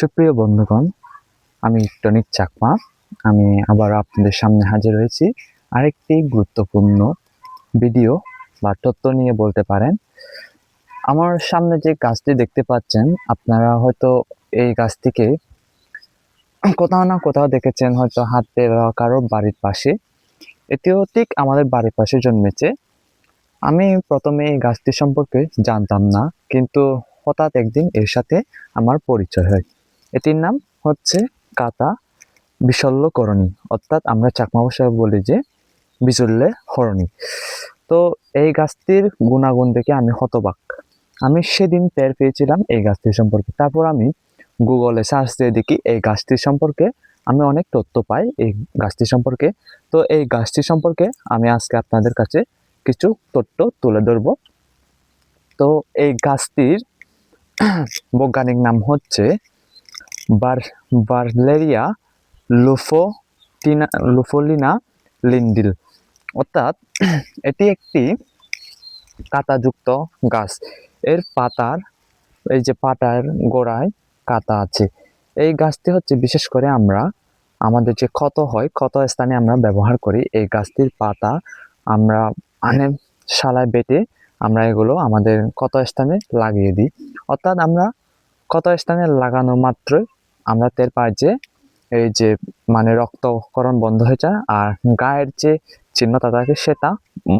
সুপ্রিয় বন্ধুগণ, আমি টনিক চাকমা। আমি আবার আপনাদের সামনে হাজির হয়েছি। আরেকটি গুরুত্বপূর্ণ ভিডিও বা তথ্য নিয়ে বলতে পারেন। আমার সামনে যে গাছটি দেখতে পাচ্ছেন, আপনারা হয়তো এই গাছটিকে কোথাও না কোথাও দেখেছেন, হয়তো হাতে বা কারও বাড়ির পাশে। এটিও ঠিক আমাদের বাড়ির পাশে জন্মেছে। আমি প্রথমে এই গাছটি সম্পর্কে জানতাম না, কিন্তু হঠাৎ একদিন এর সাথে আমার পরিচয় হয়। এটির নাম হচ্ছে কাতা বিশল্যকরণী। অর্থাৎ আমরা চাকমা ভাষায় বলি যে বিচল্লে হরণী তো এই গাছটির গুণাগুণ দেখে আমি হতবাক। আমি সেদিন টের পেয়েছিলাম এই গাছটির সম্পর্কে। তারপর আমি গুগলে সার্চ দিয়ে দেখি এই গাছটির সম্পর্কে আমি অনেক তথ্য পাই এই গাছটি সম্পর্কে। তো এই গাছটি সম্পর্কে আমি আজকে আপনাদের কাছে কিছু তথ্য তুলে ধরব। তো এই গাছটির বৈজ্ঞানিক নাম হচ্ছে বার্লেরিয়া লুফোটিনা লুফোলিনা লিন্ডিল অর্থাৎ, এটি একটি কাঁটাযুক্ত গাছ। এর পাতার, এই যে পাতার গোড়ায় কাঁটা আছে। এই গাছটি হচ্ছে, বিশেষ করে আমরা, আমাদের যে ক্ষত হয়, ক্ষত স্থানে আমরা ব্যবহার করি, এই গাছটির পাতা আমরা আনে, শালায় বেটে আমরা এগুলো আমাদের ক্ষত স্থানে লাগিয়ে দিই। অর্থাৎ আমরা ক্ষত স্থানে লাগানো মাত্রই আমরা টের পাই যে এই যে মানে রক্তকরণ বন্ধ হয়ে যায় আর গায়ের যে চিহ্নতা থাকে সেটা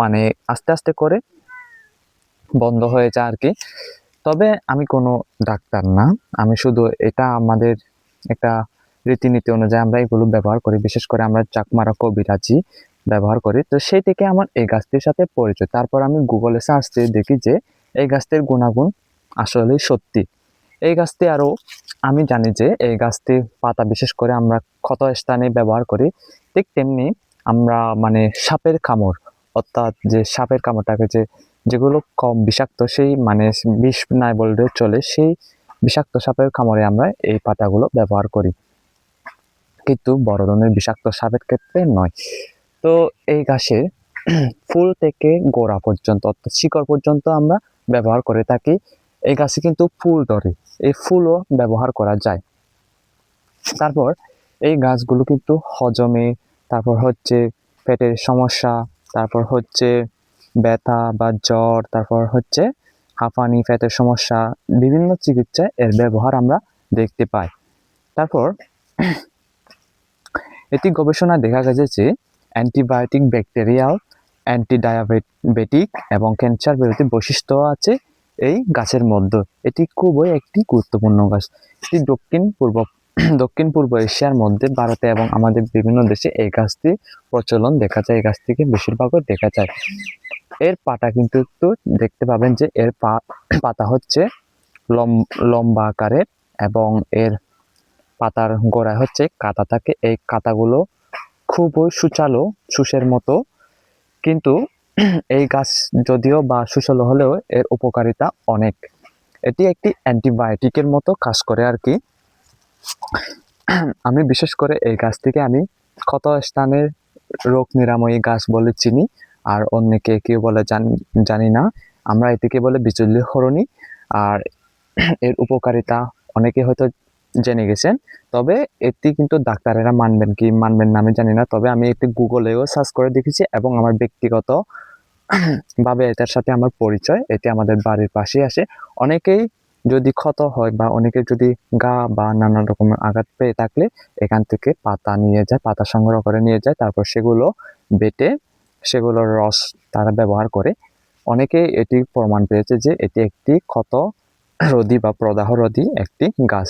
মানে আস্তে আস্তে করে বন্ধ হয়ে যায় আর কি। তবে আমি কোনো ডাক্তার না। আমি শুধু এটা আমাদের একটা রীতিনীতি অনুযায়ী আমরা এগুলো ব্যবহার করি। বিশেষ করে আমরা চাকমারা কবিরাজি ব্যবহার করি। তো সেই থেকে আমার এই গাছটির সাথে পরিচয় তারপর আমি গুগলে সার্চ দিয়ে দেখি যে এই গাছটির গুণাগুণ আসলেই সত্যি। এই গাছটি আরও আমি জানি যে এই গাছটি পাতা বিশেষ করে আমরা ক্ষত স্থানে ব্যবহার করি, ঠিক তেমনি আমরা মানে সাপের কামড়, অর্থাৎ যে সাপের কামড়টাকে যে যেগুলো কম বিষাক্ত, সেই মানে বিষ নাই বললেও চলে, সেই বিষাক্ত সাপের কামড়ে আমরা এই পাতাগুলো ব্যবহার করি। কিন্তু বড় ধরনের বিষাক্ত সাপের ক্ষেত্রে নয়। তো এই গাছের ফুল থেকে গোড়া পর্যন্ত, অর্থাৎ শিকড় পর্যন্ত আমরা ব্যবহার করে থাকি। এই গাছে কিন্তু ফুল ধরে, এই ফুলও ব্যবহার করা যায়। তারপর এই গাছগুলো কিন্তু হজমে, তারপর হচ্ছে পেটের সমস্যা, তারপর হচ্ছে ব্যথা বা জ্বর, তারপর হচ্ছে হাঁপানি, পেটের সমস্যা, বিভিন্ন চিকিৎসায় এর ব্যবহার আমরা দেখতে পাই। তারপর এটি গবেষণায় দেখা গেছে যে অ্যান্টিবায়োটিক ব্যাকটেরিয়াল অ্যান্টি ডায়াবেটিক এবং ক্যান্সার বিরোধী বৈশিষ্ট্য আছে। এই গাছের মধ্যে। এটি খুবই একটি গুরুত্বপূর্ণ গাছ। এটি দক্ষিণ পূর্ব দক্ষিণ পূর্ব এশিয়ার মধ্যে ভারতে এবং আমাদের বিভিন্ন দেশে এই গাছটি প্রচলন দেখা যায়। এই গাছটিকে বেশিরভাগও দেখা যায়। এর পাতা কিন্তু একটু দেখতে পাবেন যে এর পাতা হচ্ছে লম, লম্বা আকারের এবং এর পাতার গোড়ায় হচ্ছে কাঁটা থাকে। এই কাঁটাগুলো খুবই সুচালো, সুসের মতো। কিন্তু এই গাছ যদিও বা সুশালো হলেও এর উপকারিতা অনেক। এটি একটি অ্যান্টিবায়োটিকের মতো কাজ করে আর কি। আমি বিশেষ করে এই গাছ থেকে আমি ক্ষত স্থানের রোগ নিরাময়ী গাছ বলে চিনি, আর অন্যকে কেউ বলে জানি না। আমরা এটিকে বলে বিচল্য হরণী, আর এর উপকারিতা অনেকে হয়তো জেনে গেছেন, তবে এটি কিন্তু ডাক্তারেরা মানবেন কি, মানবেন না আমি জানি না। তবে আমি একটি গুগলেও সার্চ করে দেখেছি এবং আমার ব্যক্তিগত ভাবে এটার সাথে আমার পরিচয়, এটি আমাদের বাড়ির পাশেই আসে। অনেকেই যদি ক্ষত হয় বা অনেকে যদি গা বা নানা রকমের আঘাত পেয়ে থাকলে এখান থেকে পাতা নিয়ে যায়, পাতা সংগ্রহ করে নিয়ে যায়, তারপর সেগুলো বেটে, সেগুলোর রস তারা ব্যবহার করে। অনেকে এটি প্রমাণ পেয়েছে যে এটি একটি ক্ষত রোধী বা প্রদাহ রোধী একটি গাছ।